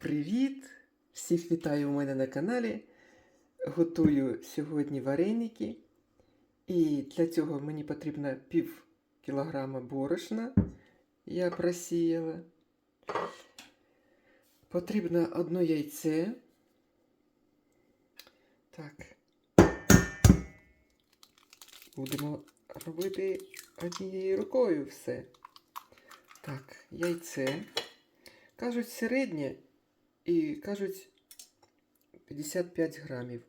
Привіт! Всіх вітаю у мене на каналі. Готую сьогодні вареники. І для цього мені потрібно пів кілограма борошна. Я просіяла. Потрібно одно яйце. Так. Будемо робити однією рукою все. Так, яйце. Кажуть, середнє і кажуть 55 грамів.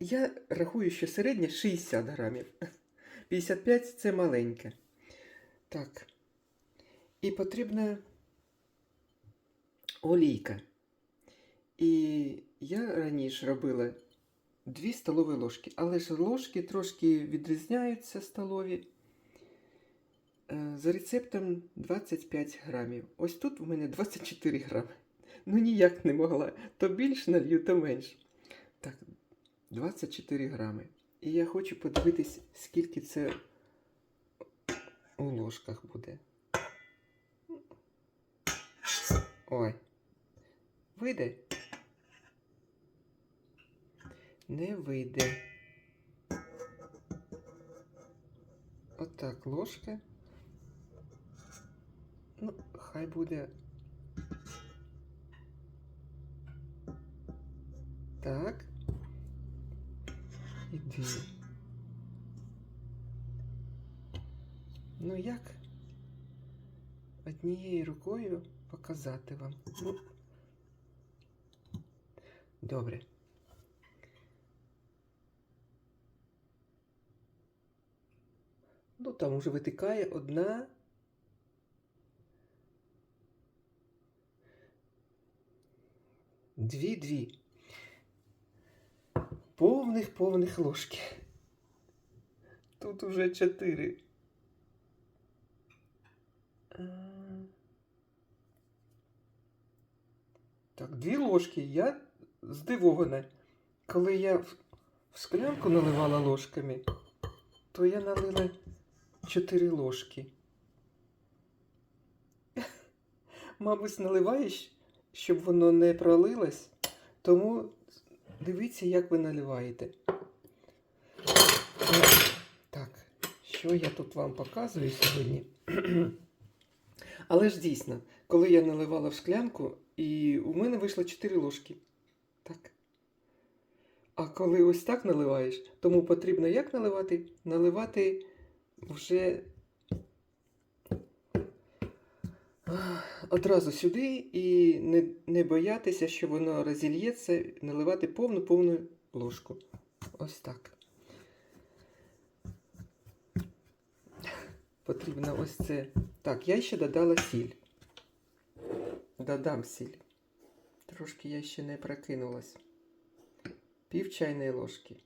Я рахую, що середнє 60 грамів. 55 це маленьке. Так. І потрібна олійка. І я раніше робила 2 столові ложки, але ж ложки трошки відрізняються столові. Е, За рецептом 25 грамів. Ось тут у мене 24 грами. Ну ніяк не могла. То більш налью, то менш. Так, 24 грами. І я хочу подивитись, скільки це у ложках буде. Ой. Вийде? Не вийде. Отак, ложка. Ну, хай буде. Так. І. Ну як однією рукою показати вам? Ну, добре. Ну, там уже витикає одна. Дві-дві. Повних повних ложки. Тут уже чотири. Так, дві ложки. Я здивована. Коли я в склянку наливала ложками, то я налила чотири ложки. Мабуть, наливаєш, щоб воно не пролилось, тому дивіться, як ви наливаєте. Так, що я тут вам показую сьогодні? Але ж дійсно, коли я наливала в склянку, і у мене вийшло 4 ложки. Так. А коли ось так наливаєш, тому потрібно як наливати? Наливати вже одразу сюди і не, не боятися, що воно розільється, наливати повну-повну ложку. Ось так. Потрібно ось це. Так, я ще додала сіль. Додам сіль. Трошки я ще не прокинулась. Пів чайної ложки.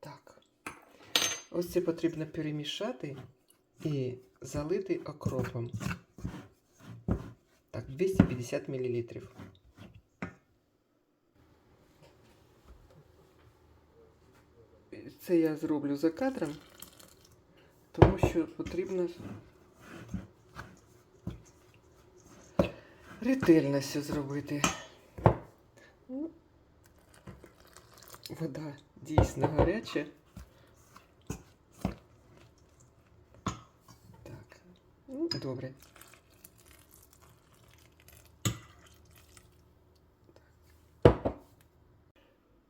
Так. Ось це потрібно перемішати і залити окропом. Так, 250 мл. Це я зроблю за кадром, тому що потрібно ретельно все зробити. Ну, Вода дійсно гаряча. Так, ну, добре.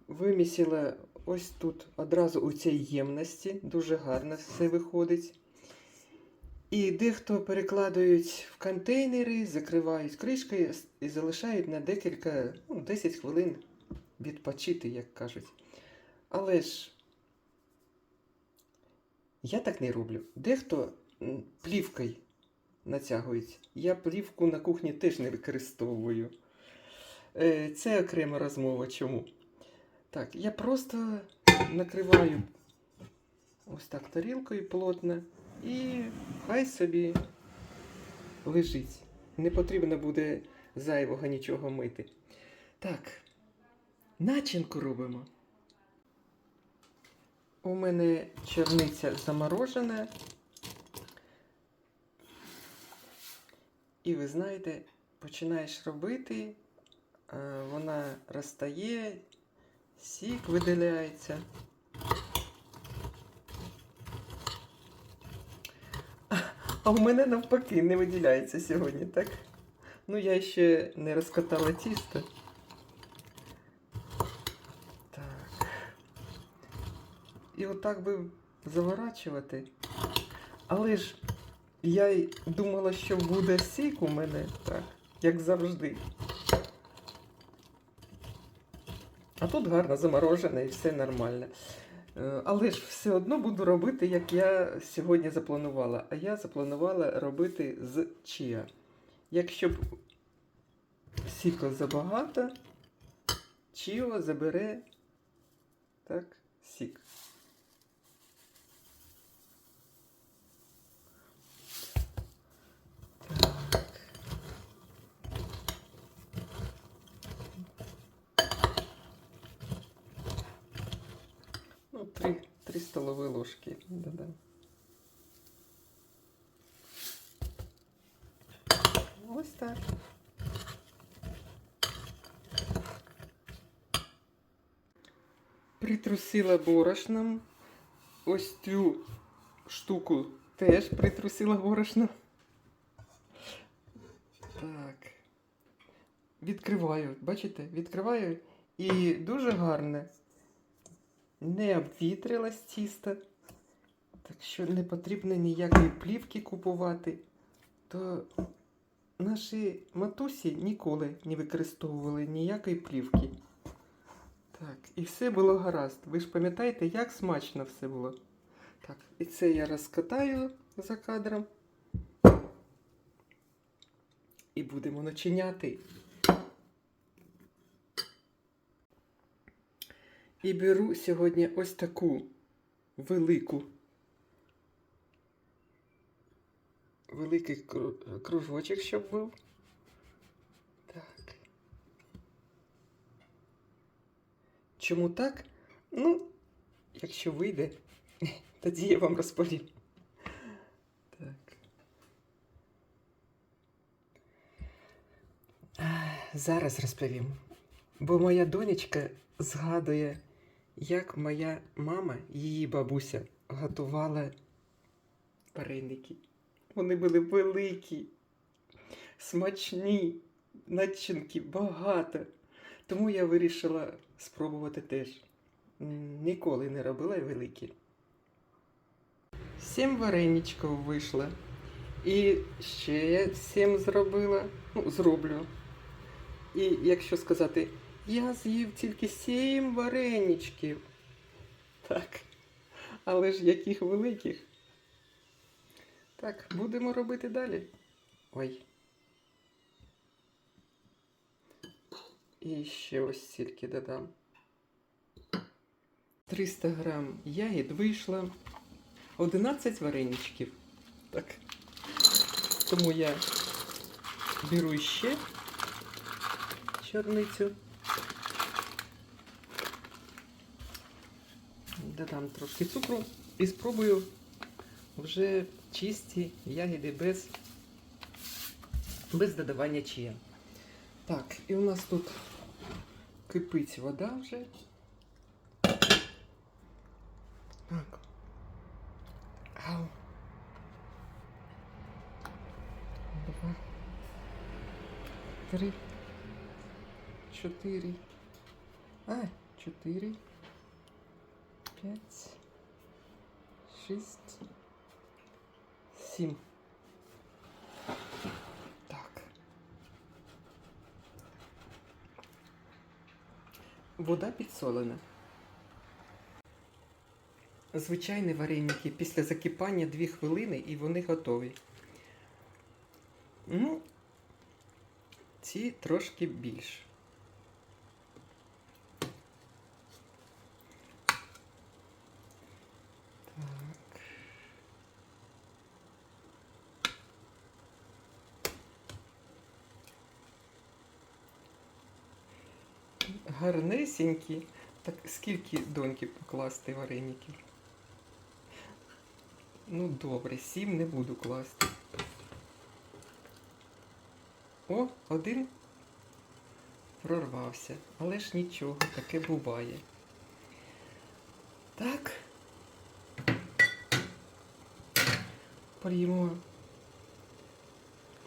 Вимісила ось тут одразу у цій ємності. Дуже гарно все виходить. І дехто перекладають в контейнери, закривають кришкою і залишають на декілька, ну, 10 хвилин відпочити, як кажуть. Але ж я так не роблю. Дехто плівкою натягують. Я плівку на кухні теж не використовую. Е, Це окрема розмова. Чому? Так, я просто накриваю ось так тарілкою плотно і хай собі лежить. Не потрібно буде зайвого нічого мити. Так, начинку робимо. У мене черниця заморожена. І ви знаєте, починаєш робити, е, вона розтає, сік виділяється. А в мене навпаки не виділяється сьогодні, так? Ну, я ще не розкатала тісто. Так. І отак би заворачувати. Але ж я думала, що буде сік у мене, так, як завжди. А тут гарно заморожене і все нормально. Е, Але ж все одно буду робити, як я сьогодні запланувала. А я запланувала робити з чия. Якщо б сіко забагато, чіо забере так, сік. 3, 3 столові ложки додам. Ось так. Притрусила борошном. Ось цю штуку теж притрусила борошном. Так. Відкриваю, бачите, відкриваю і дуже гарне. Не обвітрилась тісто. Так що не потрібно ніякої плівки купувати. То наші матусі ніколи не використовували ніякої плівки. Так, і все було гаразд. Ви ж пам'ятаєте, як смачно все було. Так, і це я розкатаю за кадром. І будемо начиняти. І беру сьогодні ось таку велику. Великий кру- кружочок, щоб був. Так. Чому так? Ну, якщо вийде, тоді я вам розповім. Так. Зараз розповім. Бо моя донечка згадує, як моя мама, її бабуся, готувала вареники. Вони були великі, смачні, начинки багато. Тому я вирішила спробувати теж. Ніколи не робила великі. Сім вареничків вийшло. І ще я сім зробила. Ну, зроблю. І якщо сказати, я з'їв тільки сім вареничків. Так. Але ж яких великих. Так, будемо робити далі. Ой. І ще ось стільки додам. 300 грам ягід вийшло. 11 вареничків. Так. Тому я беру ще чорницю. Додам трошки цукру і спробую вже чисті ягіди без, без додавання чия. Так, і у нас тут кипить вода вже. Так. Ау. Два. Три. Чотири. А, чотири. П'ять. Шість. Сім. Так. Вода підсолена. Звичайні вареники після закипання 2 хвилини і вони готові. Ну, ці трошки більше. Так. Гарнесенькі. Так скільки доньки покласти вареників? Ну, добре, сім не буду класти. О, один прорвався. Але ж нічого, таке буває. Так.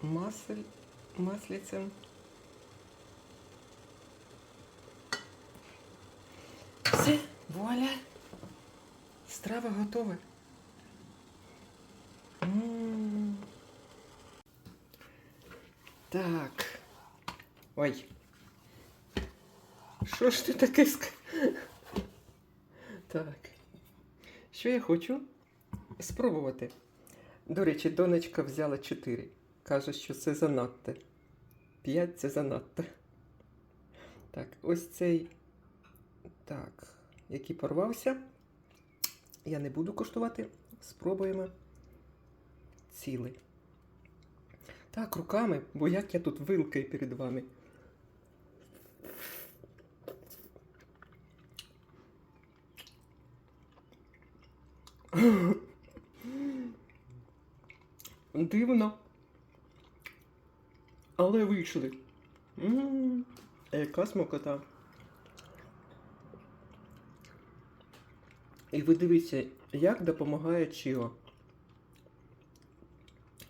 Масль, маслицем. Все, вуаля. Страва готова. Так. Ой. Що ж ти таке ск... Так. Що я хочу? Спробувати. До речі, донечка взяла 4. Каже, що це занадто. 5 це занадто. Так, ось цей. Так, який порвався. Я не буду коштувати. Спробуємо цілий. Так, руками, бо як я тут вилкою перед вами. Дивно. Але вийшли. М, Яка смокота. І ви дивіться, як допомагає Чіо.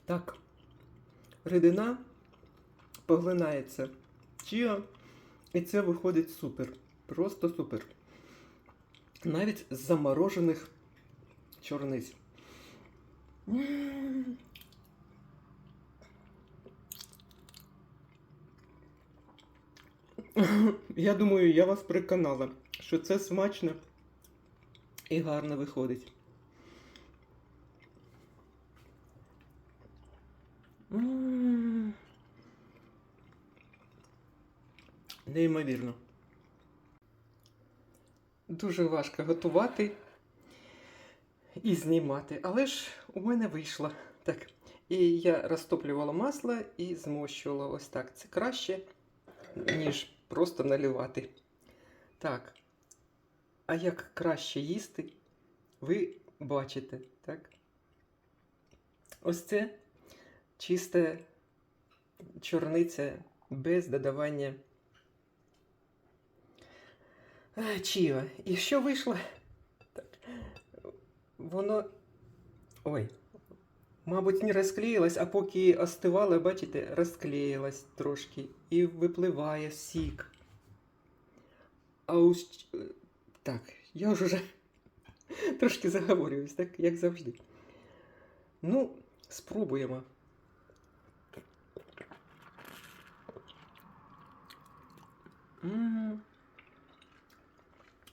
Так. Рідина поглинається Чіо, і це виходить супер. Просто супер. Навіть з заморожених чорниць. Я думаю, я вас переконала, що це смачно і гарно виходить. Неймовірно. Дуже важко готувати і знімати, але ж у мене вийшло. Так. І я розтоплювала масло і змощувала ось так. Це краще, ніж просто наливати. Так. А як краще їсти, ви бачите, так? Ось це чиста чорниця без додавання е, чіва. І що вийшло? Так. Воно. Ой. Мабуть, не розклеїлось, а поки остивало, бачите, розклеїлось трошки і випливає сік. А ось. Так, я ж уже трошки заговорююсь, так як завжди. Ну, спробуємо.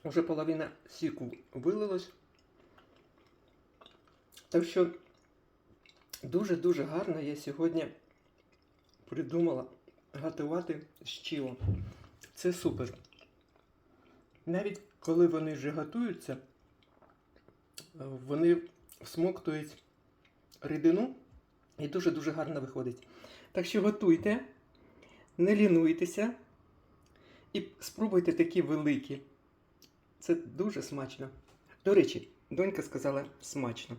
Уже половина сіку вилилась. Так що дуже-дуже гарно я сьогодні придумала готувати з чілом. Це супер. Навіть коли вони вже готуються, е, вони всмоктують рідину і дуже-дуже гарно виходить. Так що готуйте, не лінуйтеся і спробуйте такі великі. Це дуже смачно. До речі, донька сказала смачно.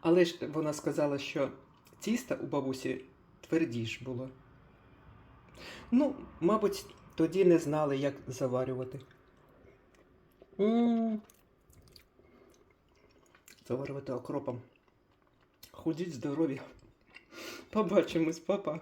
Але ж вона сказала, що тісто у бабусі твердіш було. Ну, мабуть, тоді не знали, як заварювати. М. Заварювати окропом. Ходіть здорові. Побачимось, папа.